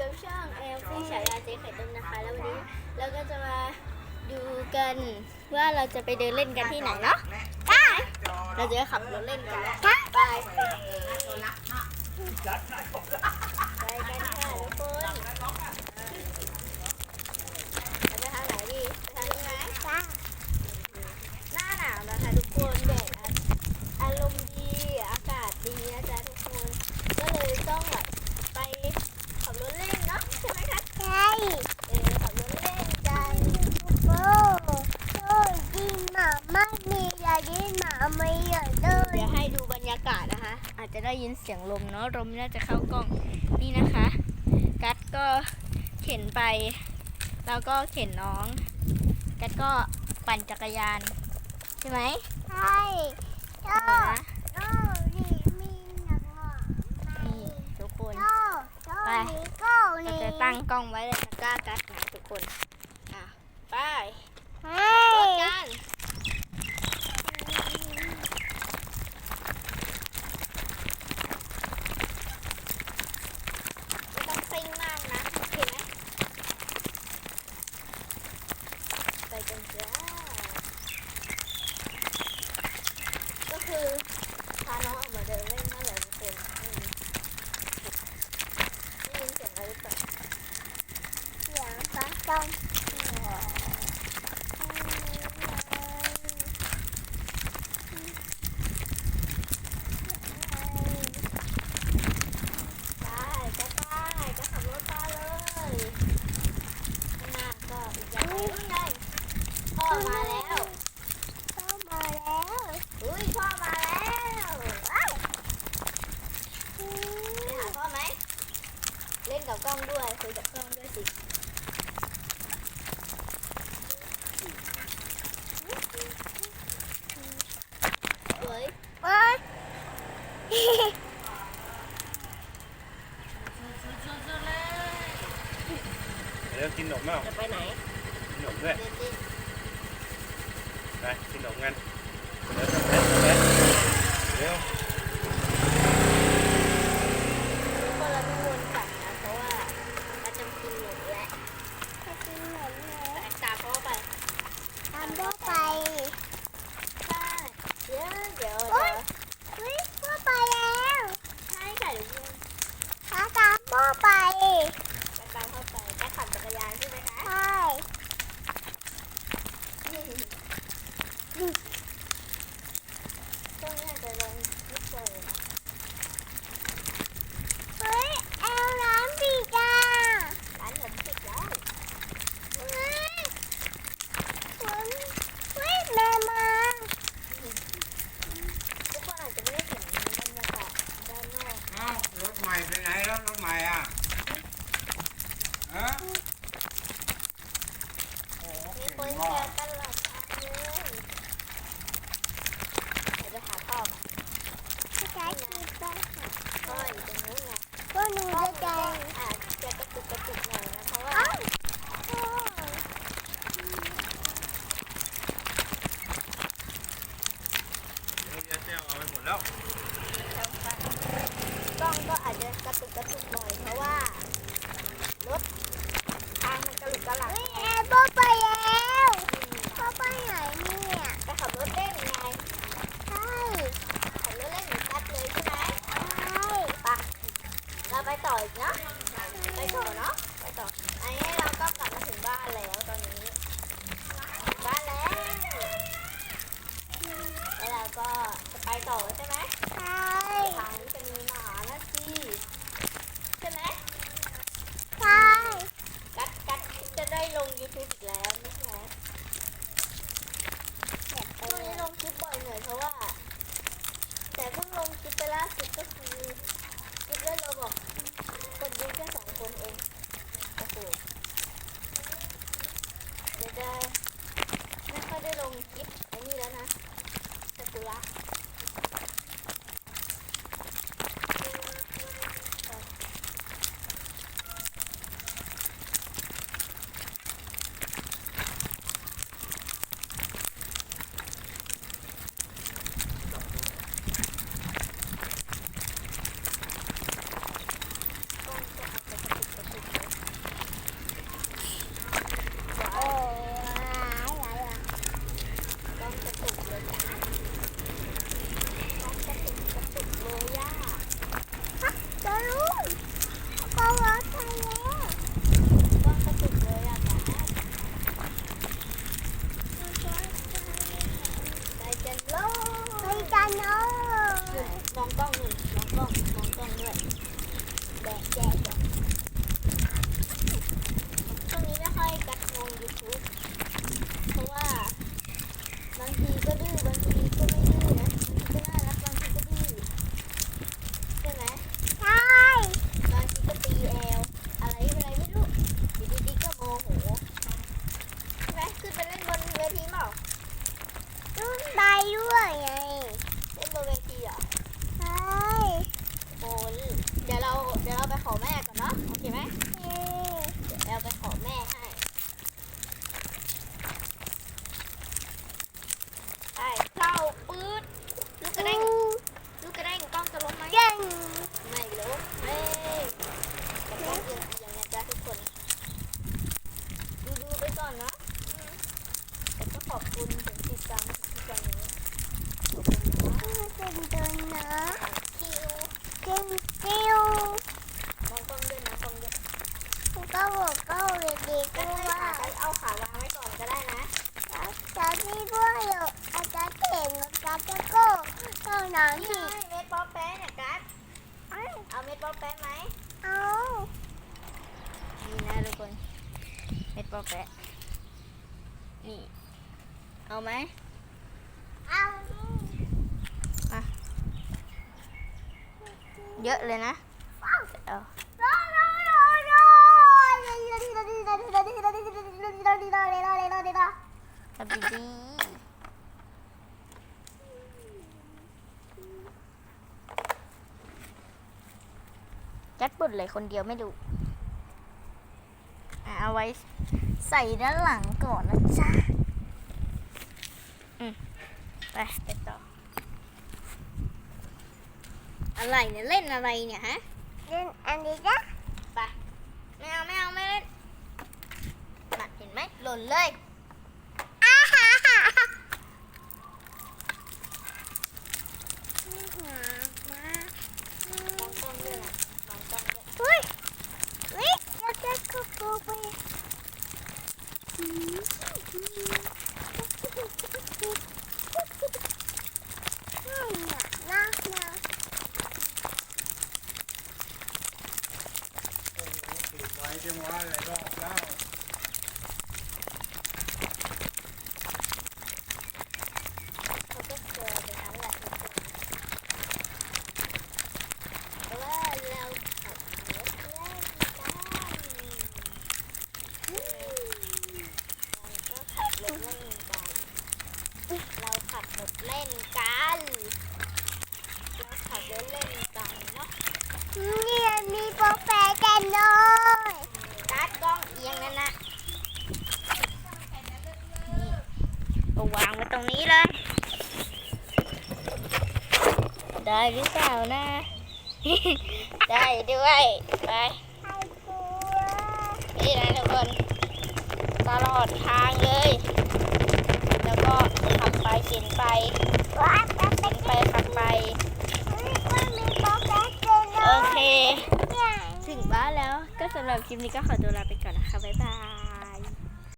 กับช่องเอลฟี่ฉายาเจ๊ไข่ต้มนะคะ แล้ววันนี้เราก็จะมาดูกันว่าเราจะไปเดินเล่นกันที่ไหนเนาะไปเราจะขับรถเล่นกันไปไปกันค่ะทุกคนเราจะทางไหนดีไปทางนี้ไหมหน้าหนาวนะคะทุกคนแดดอารมณ์ดีอากาศดีนะจ๊ะทุกคน ก็เลยต้องแบบไปขับรถเล่นเนาะใช่ไหมคะ ใช่ เออขับรถเล่นกัน โอ้โอ้ยินหมาไม่มีอย่ายินหมาไม่เยอะเล เดี๋ ย ยวให้ดูบรรยากาศนะคะ อา จจะได้ยินเสียงลมเนาะลมน่าจะเข้ากล้องนี่นะคะ กัดก็เข็นไป แล้วก็เข็นน้อง กัดก็ปั่นจักรยาน ใช่ไหมใช่โอ้เออนะโอ้นี่มีหนังหมานี่ทุกคนโอ้โอ้ไปนี่โก้เรานี่จะตั้งกล้องไว้เลยตะกร้ากัดนะทุกคนอะไปเฮ้รถยกันไม่ต้องซิ่งมากนะโอเคไหมไปกันจ้า ก็คือพาน้องออกมาเดินเล่นนั่นแหละทุกคนอืมได้ยินเสียงอะไรหรือเปล่า เสียงฟ้าต้อง ได้ก็ได้ก็ขับรถมาเลยข้างหน้าก็อีกอย่างหนึงนี่ไงพ่อมาแล้ว เข้ามาแล้ว อุ้ยพ่อมาแล้วอ้าวไปหาพ่อไหมเล่น กับกล้องด้วยคุยกับกล้องด้วยสิสวยเอ้ยเดี๋ยวกินขนมเปล่าจะไปไหนกินขนมด้วยเดินดิไปกินขนมกันเดี๋ยวแป๊บแป๊บเร็ว ทุกคนเราไม่วนกลับนะเพราะว่าเราจะกินหมดแล้ว จะกินหนมแล้ว แต่ตามพ่อไป ตามพ่อไป ใช่เดี๋ยวเดี๋ยว โอ๊ เดี๋ย ยว เฮ้ยพ่อไปแล้ว ใช่ค่ะเดี๋ยวคุณ ตาตามพ่อไป จะตามเข้าไปแค่ขับจักรยานใช่ไหมคะ ใช่ ช่วงนี้อาจจะลงยุบเลยนะ เฮ้ยแอลร้านปีกา ร้านผมปิดแล้ว เฮ้ยฝนเฮ้ยแม่มา ทุกคนอาจจะไม่ได้เห็นบรรยากาศด้านนอก เอ้ารถใหม่ไปไหนแล้วรถใหม่อะฮะโอ้โห มี เก่ง คนแช มาก ร์ตลอดทางเลยเดี๋ยวจะหาพ่อก่อน พี่ชายคิดว่า พ่ออยู่ตรงนู้นไง ก็หนู พ่อ จะ มัน ใจ ก็อาจจะกระตุกกระตุกหน่อยนะเพราะว่า เอ้าพ่อ เดี๋ยวเจ้าเอาไปหมดแล้ว กล้องก็อาจจะกระ ตุกกระตุกหน่อยเพราะว่ารถทางมันกระหลุกกระหลักเฮ้ยแอลพ่อไปแล้วพ่อไปไหนเนี่ยจะขับรถเล่นไงใช่ขับรถเล่นเหมือนกัดเลยใช่ไหมใช่ไปเราไปต่ออีกเนาะไปต่อเนาะไปต่ออันนี้เราก็กลับมาถึงบ้านแล้วตอนนี้ถึงบ้านแล้วแล้วเราก็จะไปต่อใช่ไหมใช่ทางนี้จะ 棒，两棒，两棒。 ก็บอกก็เนดีก็ว่าเอาขาวางไว้ก่อนก็ได้นะตอนที่พวกยู่อาจารย์เก่งกอาจารย์โก้ตอนนั้นนี่เม็ดป๊อปแป๊ะเนี่ยกัสเอาเม็ดป๊อปแป๊ะไหมเอานี่นะทุกคนเม็ดป๊อปแป๊ะนี่ เอาไหมเอาเยอะเลยนะเอา ทำดีๆจัดปุ่นเลยคนเดียวไม่รู้อะเอาไว้ใส่ด้านหลังก่อนนะจ๊ะ อืมไปไปต่อ อะไรเนี่ย เล่นอะไรเนี่ยฮะ เล่นอันนี้นะ องด้วยเฮ้ยเฮ้ยเราจะคุกคุกไปน่าน่าติดไว้จังหวะหลายรอบแล้ว เขาก็เจอไปนั้นแหละทุกคนเพราะว่าเราขับรถเล่นกันเราก็ขับรถเล่นกัน เราขับรถเล่นกัน เราขับรถเล่นกันเนาะ เนี่ยมีโปรแฟร์กันเลย การ์ดกล้องเอียงนั่นนะนี่เอาวางไว้ตรงนี้เลย ได้ หรือเปล่านะ ได้ด้วยไปนี่นะทุกคนตลอดทางเลย แล้วก็ขับไปเข็นไปว้าวแต่เข็นไปขับไป โอเค ถึงบ้านแล้วก็สำหรับคลิปนี้ก็ขอตัวลาไปก่อนนะคะ บ๊ายบาย